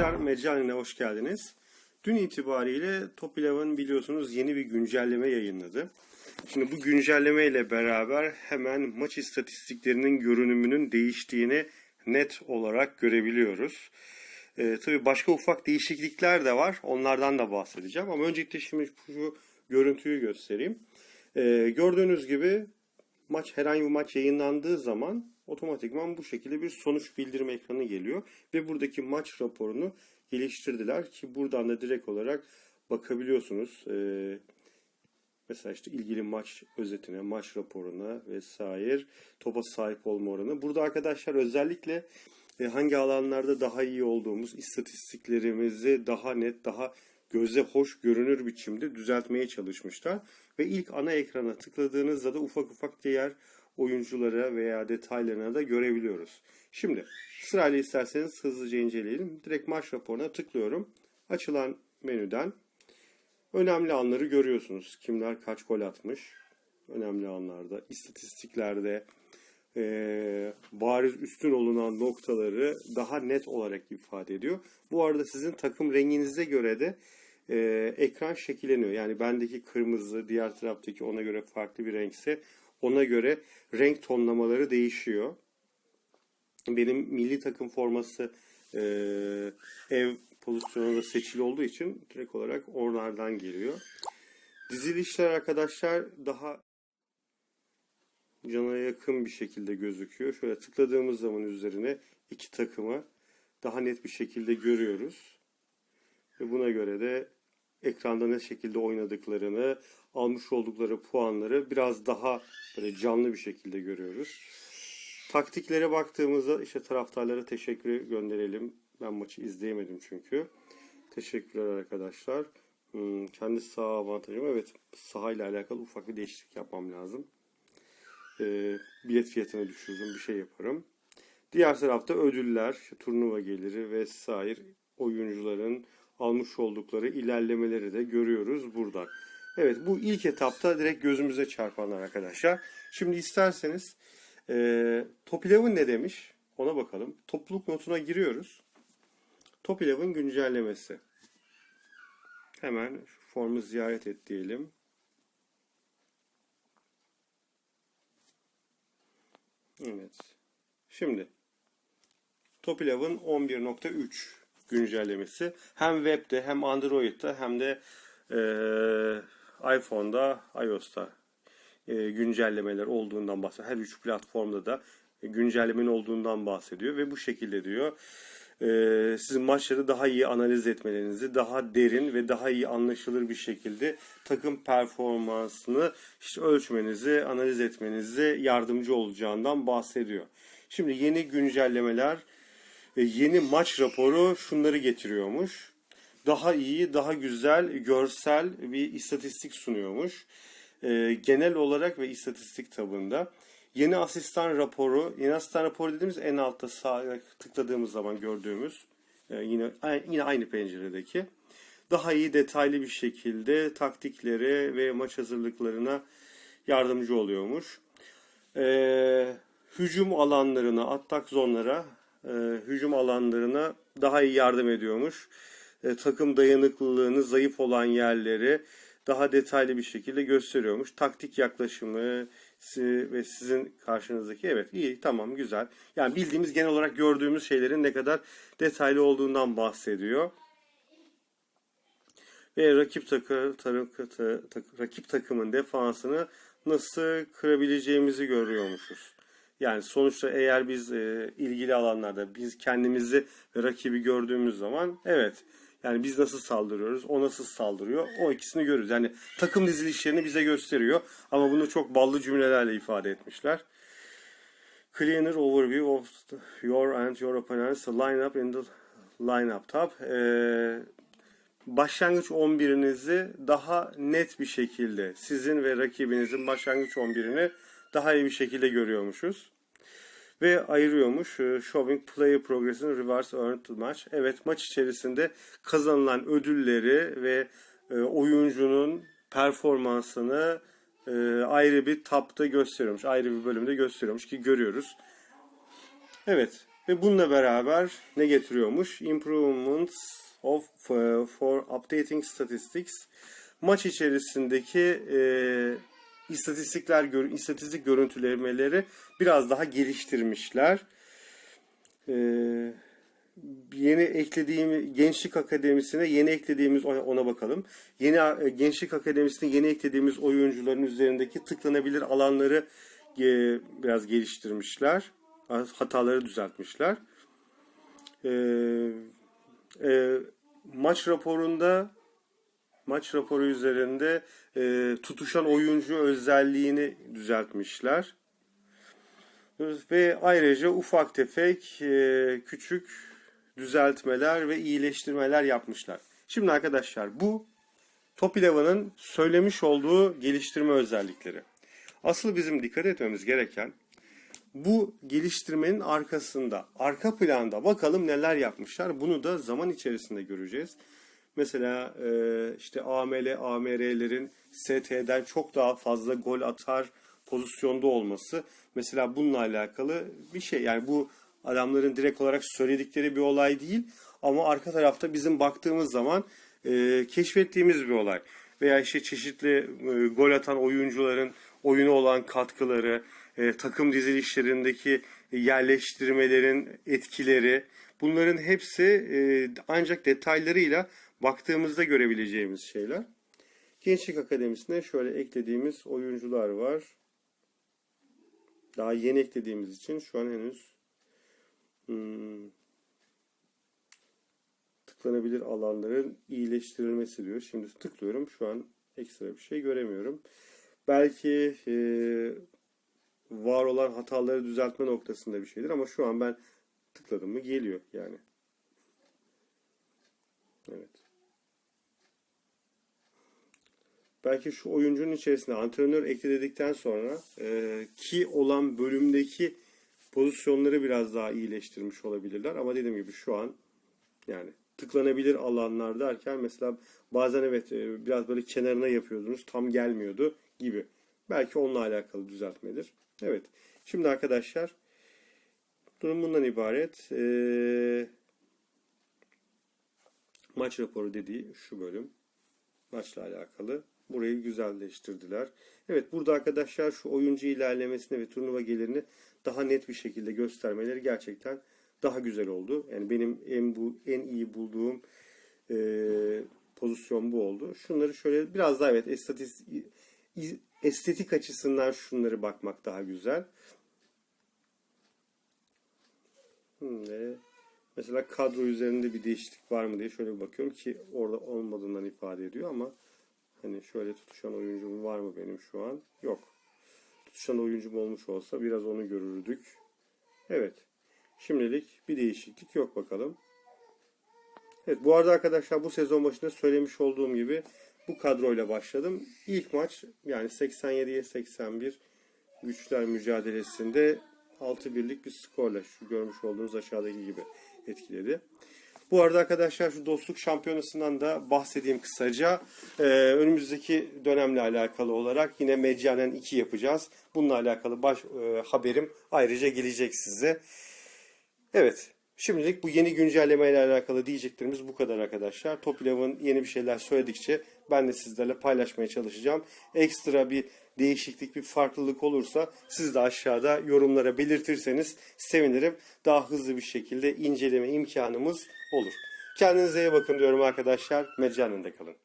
Arkadaşlar Meccane'ne hoş geldiniz. Dün itibariyle Top Eleven biliyorsunuz yeni bir güncelleme yayınladı. Şimdi bu güncelleme ile beraber hemen maç istatistiklerinin görünümünün değiştiğini net olarak görebiliyoruz. Ee, tabii başka ufak değişiklikler de var. Onlardan da bahsedeceğim. Ama öncelikle şimdi şu görüntüyü göstereyim. Ee, gördüğünüz gibi maç herhangi bir maç yayınlandığı zaman otomatikman bu şekilde bir sonuç bildirimi ekranı geliyor ve buradaki maç raporunu geliştirdiler ki buradan da direkt olarak bakabiliyorsunuz. Ee, mesela işte ilgili maç özetine, maç raporuna vesaire topa sahip olma oranı. Burada arkadaşlar özellikle e, hangi alanlarda daha iyi olduğumuz istatistiklerimizi daha net, daha göze hoş görünür biçimde düzeltmeye çalışmışlar. Ve ilk ana ekrana tıkladığınızda da ufak ufak diğer oyunculara veya detaylarına da görebiliyoruz. Şimdi sırayla isterseniz hızlıca inceleyelim. Direkt maç raporuna tıklıyorum. Açılan menüden önemli anları görüyorsunuz. Kimler kaç gol atmış. Önemli anlarda, istatistiklerde e, bariz üstün olunan noktaları daha net olarak ifade ediyor. Bu arada sizin takım renginize göre de e, ekran şekilleniyor. Yani bendeki kırmızı, diğer taraftaki ona göre farklı bir renkse ona göre renk tonlamaları değişiyor. Benim milli takım forması e, ev pozisyonunda seçili olduğu için direkt olarak onlardan geliyor. Dizilişler arkadaşlar daha cana yakın bir şekilde gözüküyor. Şöyle tıkladığımız zaman üzerine iki takımı daha net bir şekilde görüyoruz. Ve buna göre de ekranda ne şekilde oynadıklarını, almış oldukları puanları biraz daha böyle canlı bir şekilde görüyoruz. Taktiklere baktığımızda işte taraftarlara teşekkür gönderelim. Ben maçı izleyemedim çünkü. Teşekkürler arkadaşlar. Hmm, kendi saha avantajım. Evet sahayla alakalı ufak bir değişiklik yapmam lazım. Ee, bilet fiyatını düşürürüm. Bir şey yaparım. Diğer tarafta ödüller, işte turnuva geliri vesaire oyuncuların almış oldukları ilerlemeleri de görüyoruz burada. Evet bu ilk etapta direkt gözümüze çarpanlar arkadaşlar. Şimdi isterseniz e, Top 11 ne demiş ona bakalım. Topluluk notuna giriyoruz. Top 11 güncellemesi. Hemen şu formu ziyaret et diyelim. Evet. Şimdi Top 11 11.3 güncellemesi hem webde hem Android'de hem de e, iPhone'da, iOS'ta e, güncellemeler olduğundan bahsediyor. Her üç platformda da güncellemenin olduğundan bahsediyor ve bu şekilde diyor e, sizin maçları daha iyi analiz etmelerinizi, daha derin ve daha iyi anlaşılır bir şekilde takım performansını işte ölçmenizi, analiz etmenizi yardımcı olacağından bahsediyor. Şimdi yeni güncellemeler yeni maç raporu şunları getiriyormuş. Daha iyi, daha güzel, görsel bir istatistik sunuyormuş. E, genel olarak ve istatistik tabında. Yeni asistan raporu, yeni asistan raporu dediğimiz en altta sağa tıkladığımız zaman gördüğümüz e, yine yine aynı penceredeki daha iyi detaylı bir şekilde taktikleri ve maç hazırlıklarına yardımcı oluyormuş. Ee, hücum alanlarına, atak zonlara e, hücum alanlarına daha iyi yardım ediyormuş. E, takım dayanıklılığını zayıf olan yerleri daha detaylı bir şekilde gösteriyormuş. Taktik yaklaşımı ve sizin karşınızdaki evet iyi tamam güzel. Yani bildiğimiz genel olarak gördüğümüz şeylerin ne kadar detaylı olduğundan bahsediyor. Ve rakip takı, tarı, takı, rakip takımın defansını nasıl kırabileceğimizi görüyormuşuz. Yani sonuçta eğer biz e, ilgili alanlarda biz kendimizi rakibi gördüğümüz zaman evet yani biz nasıl saldırıyoruz, o nasıl saldırıyor o ikisini görürüz. Yani takım dizilişlerini bize gösteriyor ama bunu çok ballı cümlelerle ifade etmişler. Cleaner overview of your and your opponent's lineup in the lineup tab. Ee, başlangıç 11'inizi daha net bir şekilde sizin ve rakibinizin başlangıç 11'ini daha iyi bir şekilde görüyormuşuz. Ve ayırıyormuş e, Showing Player Progress'in Reverse Earned Match. Evet maç içerisinde kazanılan ödülleri ve e, oyuncunun performansını e, ayrı bir tabda gösteriyormuş. Ayrı bir bölümde gösteriyormuş ki görüyoruz. Evet Ve bununla beraber ne getiriyormuş? Improvements of uh, for updating statistics. Maç içerisindeki e, istatistikler istatistik görüntülemeleri biraz daha geliştirmişler. E, yeni eklediğim Gençlik Akademisi'ne yeni eklediğimiz ona bakalım. Yeni e, Gençlik Akademisi'ne yeni eklediğimiz oyuncuların üzerindeki tıklanabilir alanları e, biraz geliştirmişler. Hataları düzeltmişler. E, e, maç raporunda maç raporu üzerinde e, tutuşan oyuncu özelliğini düzeltmişler. Ve ayrıca ufak tefek e, küçük düzeltmeler ve iyileştirmeler yapmışlar. Şimdi arkadaşlar bu Top Eleven'ın söylemiş olduğu geliştirme özellikleri. Asıl bizim dikkat etmemiz gereken bu geliştirmenin arkasında, arka planda bakalım neler yapmışlar. Bunu da zaman içerisinde göreceğiz. Mesela e, işte AML, AMR'lerin ST'den çok daha fazla gol atar pozisyonda olması. Mesela bununla alakalı bir şey. Yani bu adamların direkt olarak söyledikleri bir olay değil. Ama arka tarafta bizim baktığımız zaman e, keşfettiğimiz bir olay. Veya işte çeşitli e, gol atan oyuncuların oyuna olan katkıları, takım dizilişlerindeki yerleştirmelerin etkileri, bunların hepsi e, ancak detaylarıyla baktığımızda görebileceğimiz şeyler. Gençlik Akademisi'ne şöyle eklediğimiz oyuncular var. Daha yeni eklediğimiz için şu an henüz hmm, tıklanabilir alanların iyileştirilmesi diyor. Şimdi tıklıyorum. Şu an ekstra bir şey göremiyorum. Belki e, var olan hataları düzeltme noktasında bir şeydir ama şu an ben tıkladım mı geliyor yani. Evet. Belki şu oyuncunun içerisine antrenör ekledikten sonra e, ki olan bölümdeki pozisyonları biraz daha iyileştirmiş olabilirler. Ama dediğim gibi şu an yani tıklanabilir alanlar derken mesela bazen evet e, biraz böyle kenarına yapıyordunuz tam gelmiyordu gibi. Belki onunla alakalı düzeltmedir. Evet. Şimdi arkadaşlar durum bundan ibaret. Ee, maç raporu dediği şu bölüm. Maçla alakalı. Burayı güzelleştirdiler. Evet burada arkadaşlar şu oyuncu ilerlemesini ve turnuva gelirini daha net bir şekilde göstermeleri gerçekten daha güzel oldu. Yani benim en bu en iyi bulduğum e, pozisyon bu oldu. Şunları şöyle biraz daha evet estetik estetik açısından şunları bakmak daha güzel. Şimdi mesela kadro üzerinde bir değişiklik var mı diye şöyle bakıyorum ki orada olmadığından ifade ediyor ama hani şöyle tutuşan oyuncum var mı benim şu an? Yok. Tutuşan oyuncum olmuş olsa biraz onu görürdük. Evet. Şimdilik bir değişiklik yok bakalım. Evet bu arada arkadaşlar bu sezon başında söylemiş olduğum gibi bu kadroyla başladım. İlk maç yani 87'ye 81 güçler mücadelesinde 6 birlik bir skorla şu görmüş olduğunuz aşağıdaki gibi etkiledi. Bu arada arkadaşlar şu dostluk şampiyonasından da bahsedeyim kısaca. Ee, önümüzdeki dönemle alakalı olarak yine Meccanen 2 yapacağız. Bununla alakalı baş e, haberim ayrıca gelecek size. Evet. Şimdilik bu yeni güncelleme ile alakalı diyeceklerimiz bu kadar arkadaşlar. Top Eleven yeni bir şeyler söyledikçe ben de sizlerle paylaşmaya çalışacağım. Ekstra bir değişiklik, bir farklılık olursa siz de aşağıda yorumlara belirtirseniz sevinirim. Daha hızlı bir şekilde inceleme imkanımız olur. Kendinize iyi bakın diyorum arkadaşlar. Meccanında kalın.